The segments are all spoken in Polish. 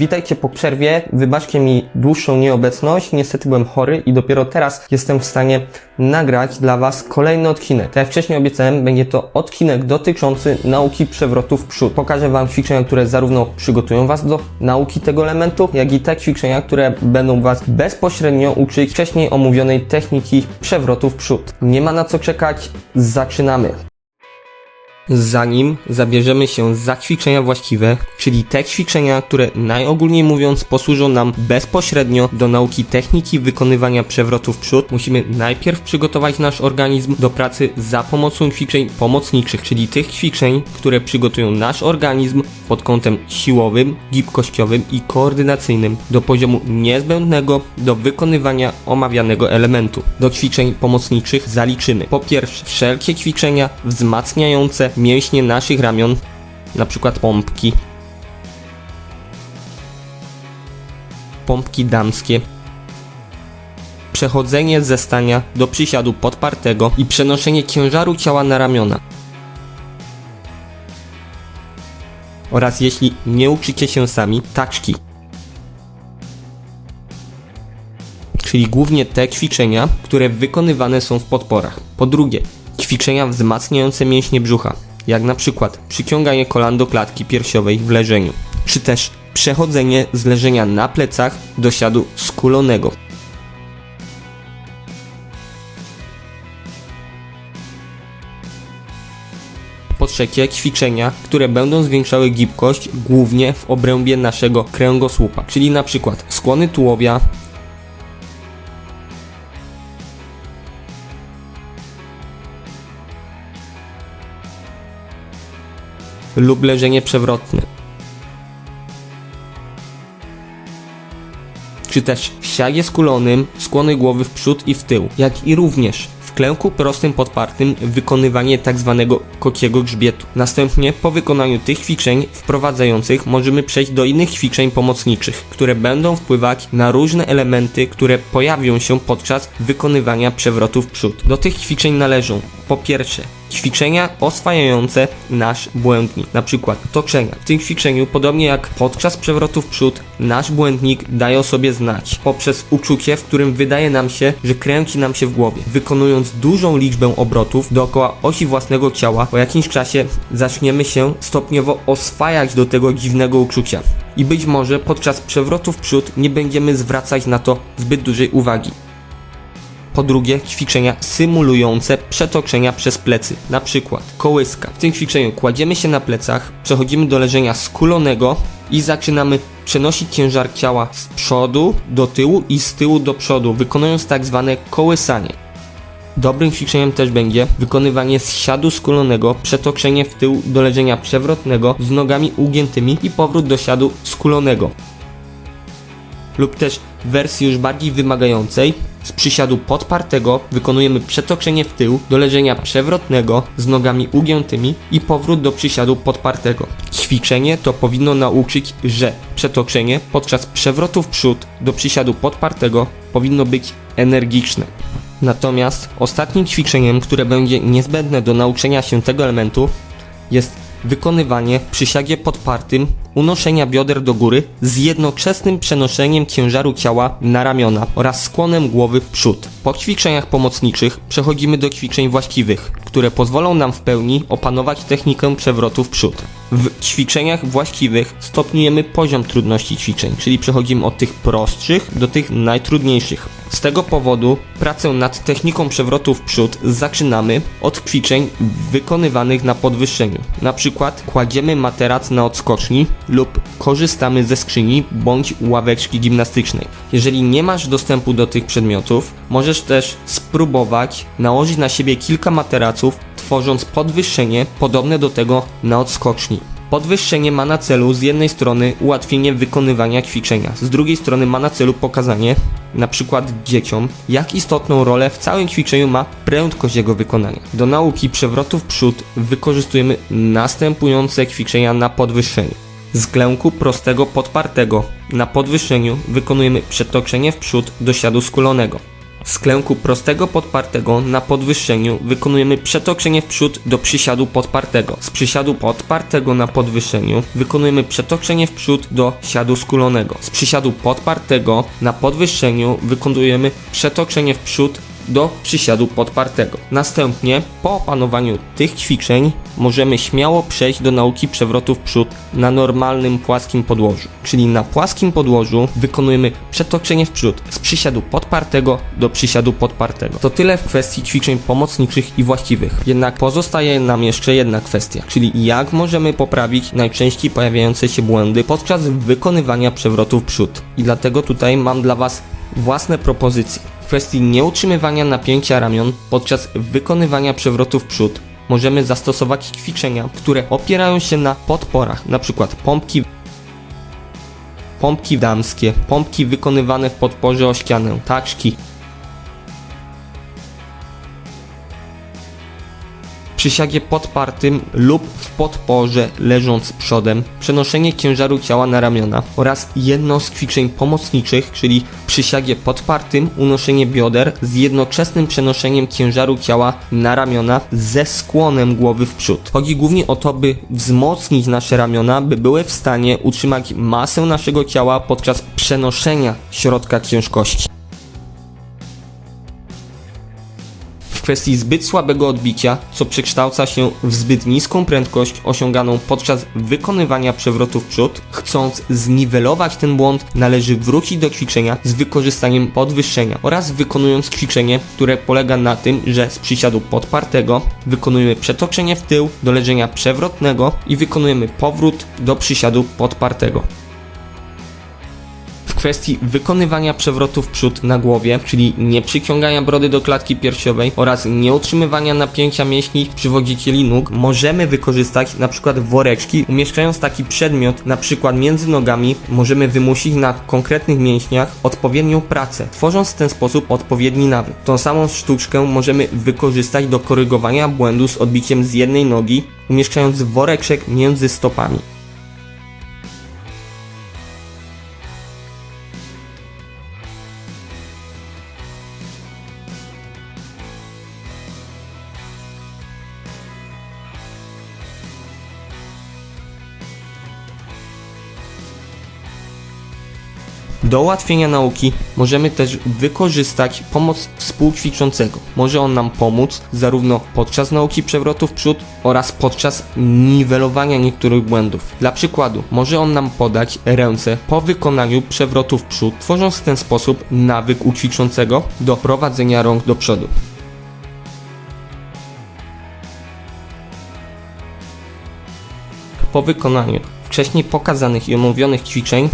Witajcie po przerwie. Wybaczcie mi dłuższą nieobecność. Niestety byłem chory i dopiero teraz jestem w stanie nagrać dla Was kolejny odcinek. Tak jak wcześniej obiecałem, będzie to odcinek dotyczący nauki przewrotów przód. Pokażę Wam ćwiczenia, które zarówno przygotują Was do nauki tego elementu, jak i te ćwiczenia, które będą Was bezpośrednio uczyć wcześniej omówionej techniki przewrotów przód. Nie ma na co czekać. Zaczynamy. Zanim zabierzemy się za ćwiczenia właściwe, czyli te ćwiczenia, które najogólniej mówiąc posłużą nam bezpośrednio do nauki techniki wykonywania przewrotów w przód, musimy najpierw przygotować nasz organizm do pracy za pomocą ćwiczeń pomocniczych, czyli tych ćwiczeń, które przygotują nasz organizm pod kątem siłowym, gibkościowym i koordynacyjnym do poziomu niezbędnego do wykonywania omawianego elementu. Do ćwiczeń pomocniczych zaliczymy po pierwsze wszelkie ćwiczenia wzmacniające mięśnie naszych ramion, na przykład pompki, pompki damskie, przechodzenie ze stania do przysiadu podpartego i przenoszenie ciężaru ciała na ramiona. Oraz jeśli nie uczycie się sami, taczki. Czyli głównie te ćwiczenia, które wykonywane są w podporach. Po drugie, ćwiczenia wzmacniające mięśnie brzucha, jak na przykład przyciąganie kolan do klatki piersiowej w leżeniu, czy też przechodzenie z leżenia na plecach do siadu skulonego. Po trzecie, ćwiczenia, które będą zwiększały gibkość głównie w obrębie naszego kręgosłupa, czyli na przykład skłony tułowia, lub leżenie przewrotne. Czy też w siadzie skulonym skłony głowy w przód i w tył, jak i również w klęku prostym podpartym wykonywanie tzw. kociego grzbietu. Następnie po wykonaniu tych ćwiczeń wprowadzających możemy przejść do innych ćwiczeń pomocniczych, które będą wpływać na różne elementy, które pojawią się podczas wykonywania przewrotów w przód. Do tych ćwiczeń należą po pierwsze ćwiczenia oswajające nasz błędnik, na przykład toczenia. W tym ćwiczeniu, podobnie jak podczas przewrotu w przód, nasz błędnik daje o sobie znać poprzez uczucie, w którym wydaje nam się, że kręci nam się w głowie. Wykonując dużą liczbę obrotów dookoła osi własnego ciała, po jakimś czasie zaczniemy się stopniowo oswajać do tego dziwnego uczucia. I być może podczas przewrotu w przód nie będziemy zwracać na to zbyt dużej uwagi. Po drugie, ćwiczenia symulujące przetoczenia przez plecy, na przykład kołyska. W tym ćwiczeniu kładziemy się na plecach, przechodzimy do leżenia skulonego i zaczynamy przenosić ciężar ciała z przodu do tyłu i z tyłu do przodu, wykonując tak zwane kołysanie. Dobrym ćwiczeniem też będzie wykonywanie siadu skulonego, przetoczenie w tył do leżenia przewrotnego z nogami ugiętymi i powrót do siadu skulonego lub też w wersji już bardziej wymagającej z przysiadu podpartego wykonujemy przetoczenie w tył do leżenia przewrotnego z nogami ugiętymi i powrót do przysiadu podpartego. Ćwiczenie to powinno nauczyć, że przetoczenie podczas przewrotu w przód do przysiadu podpartego powinno być energiczne. Natomiast ostatnim ćwiczeniem, które będzie niezbędne do nauczenia się tego elementu jest wykonywanie w przysiadzie podpartym unoszenia bioder do góry z jednoczesnym przenoszeniem ciężaru ciała na ramiona oraz skłonem głowy w przód. Po ćwiczeniach pomocniczych przechodzimy do ćwiczeń właściwych, które pozwolą nam w pełni opanować technikę przewrotu w przód. W ćwiczeniach właściwych stopniujemy poziom trudności ćwiczeń, czyli przechodzimy od tych prostszych do tych najtrudniejszych. Z tego powodu pracę nad techniką przewrotu w przód zaczynamy od ćwiczeń wykonywanych na podwyższeniu. Na przykład kładziemy materac na odskoczni lub korzystamy ze skrzyni bądź ławeczki gimnastycznej. Jeżeli nie masz dostępu do tych przedmiotów, możesz też spróbować nałożyć na siebie kilka materaców, tworząc podwyższenie podobne do tego na odskoczni. Podwyższenie ma na celu z jednej strony ułatwienie wykonywania ćwiczenia, z drugiej strony ma na celu pokazanie, na przykład dzieciom, jak istotną rolę w całym ćwiczeniu ma prędkość jego wykonania. Do nauki przewrotu w przód wykorzystujemy następujące ćwiczenia na podwyższeniu. Z klęku prostego podpartego na podwyższeniu wykonujemy przetoczenie w przód do siadu skulonego. Z klęku prostego podpartego na podwyższeniu wykonujemy przetoczenie w przód do przysiadu podpartego. Z przysiadu podpartego na podwyższeniu wykonujemy przetoczenie w przód do siadu skulonego. Z przysiadu podpartego na podwyższeniu wykonujemy przetoczenie w przód do przysiadu podpartego. Następnie, po opanowaniu tych ćwiczeń, możemy śmiało przejść do nauki przewrotu w przód na normalnym, płaskim podłożu. Czyli na płaskim podłożu wykonujemy przetoczenie w przód z przysiadu podpartego do przysiadu podpartego. To tyle w kwestii ćwiczeń pomocniczych i właściwych. Jednak pozostaje nam jeszcze jedna kwestia, czyli jak możemy poprawić najczęściej pojawiające się błędy podczas wykonywania przewrotu w przód. I dlatego tutaj mam dla Was własne propozycje. Kwestii nieutrzymywania napięcia ramion podczas wykonywania przewrotu w przód możemy zastosować ćwiczenia, które opierają się na podporach, np. pompki pompki damskie, pompki wykonywane w podporze o ścianę, taczki, przysiadzie podpartym lub w podporze leżąc przodem, przenoszenie ciężaru ciała na ramiona oraz jedno z ćwiczeń pomocniczych, czyli przysiadzie podpartym unoszenie bioder z jednoczesnym przenoszeniem ciężaru ciała na ramiona ze skłonem głowy w przód. Chodzi głównie o to, by wzmocnić nasze ramiona, by były w stanie utrzymać masę naszego ciała podczas przenoszenia środka ciężkości. Kwestii zbyt słabego odbicia, co przekształca się w zbyt niską prędkość osiąganą podczas wykonywania przewrotu w przód. Chcąc zniwelować ten błąd, należy wrócić do ćwiczenia z wykorzystaniem podwyższenia oraz wykonując ćwiczenie, które polega na tym, że z przysiadu podpartego wykonujemy przetoczenie w tył do leżenia przewrotnego i wykonujemy powrót do przysiadu podpartego kwestii wykonywania przewrotu w przód na głowie, czyli nie przyciągania brody do klatki piersiowej oraz nie utrzymywania napięcia mięśni przywodzicieli nóg, możemy wykorzystać na przykład woreczki, umieszczając taki przedmiot na przykład między nogami, możemy wymusić na konkretnych mięśniach odpowiednią pracę, tworząc w ten sposób odpowiedni nawyk. Tą samą sztuczkę możemy wykorzystać do korygowania błędu z odbiciem z jednej nogi, umieszczając woreczek między stopami. Do ułatwienia nauki możemy też wykorzystać pomoc współćwiczącego. Może on nam pomóc zarówno podczas nauki przewrotu w przód oraz podczas niwelowania niektórych błędów. Dla przykładu, może on nam podać ręce po wykonaniu przewrotu w przód, tworząc w ten sposób nawyk u ćwiczącego do prowadzenia rąk do przodu. Po wykonaniu wcześniej pokazanych i omówionych ćwiczeń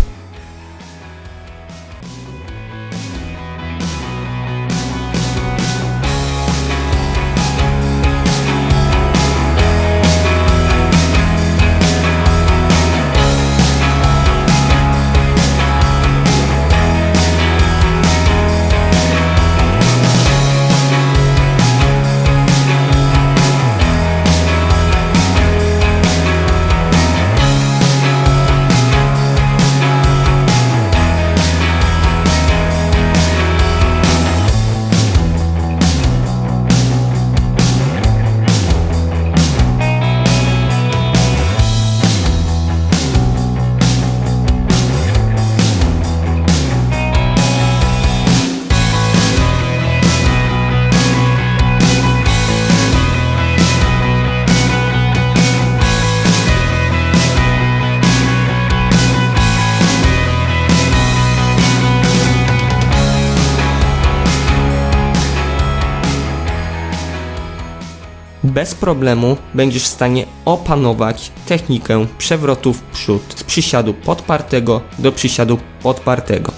bez problemu będziesz w stanie opanować technikę przewrotu w przód z przysiadu podpartego do przysiadu podpartego.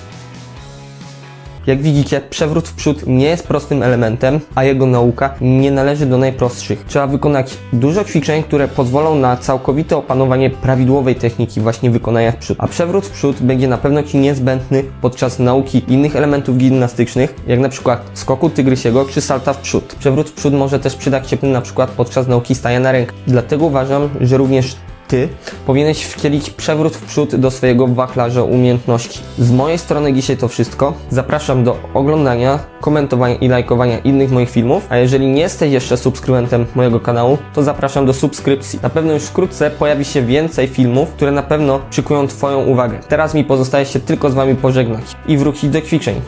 Jak widzicie, przewrót w przód nie jest prostym elementem, a jego nauka nie należy do najprostszych. Trzeba wykonać dużo ćwiczeń, które pozwolą na całkowite opanowanie prawidłowej techniki właśnie wykonania w przód. A przewrót w przód będzie na pewno Ci niezbędny podczas nauki innych elementów gimnastycznych, jak na przykład skoku tygrysiego czy salta w przód. Przewrót w przód może też przydać się na przykład podczas nauki stania na rękach. Dlatego uważam, że również ty powinieneś wcielić przewrót w przód do swojego wachlarza umiejętności. Z mojej strony dzisiaj to wszystko. Zapraszam do oglądania, komentowania i lajkowania innych moich filmów, a jeżeli nie jesteś jeszcze subskrybentem mojego kanału, to zapraszam do subskrypcji. Na pewno już wkrótce pojawi się więcej filmów, które na pewno przykują Twoją uwagę. Teraz mi pozostaje się tylko z Wami pożegnać i wrócić do ćwiczeń.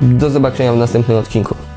Do zobaczenia w następnym odcinku.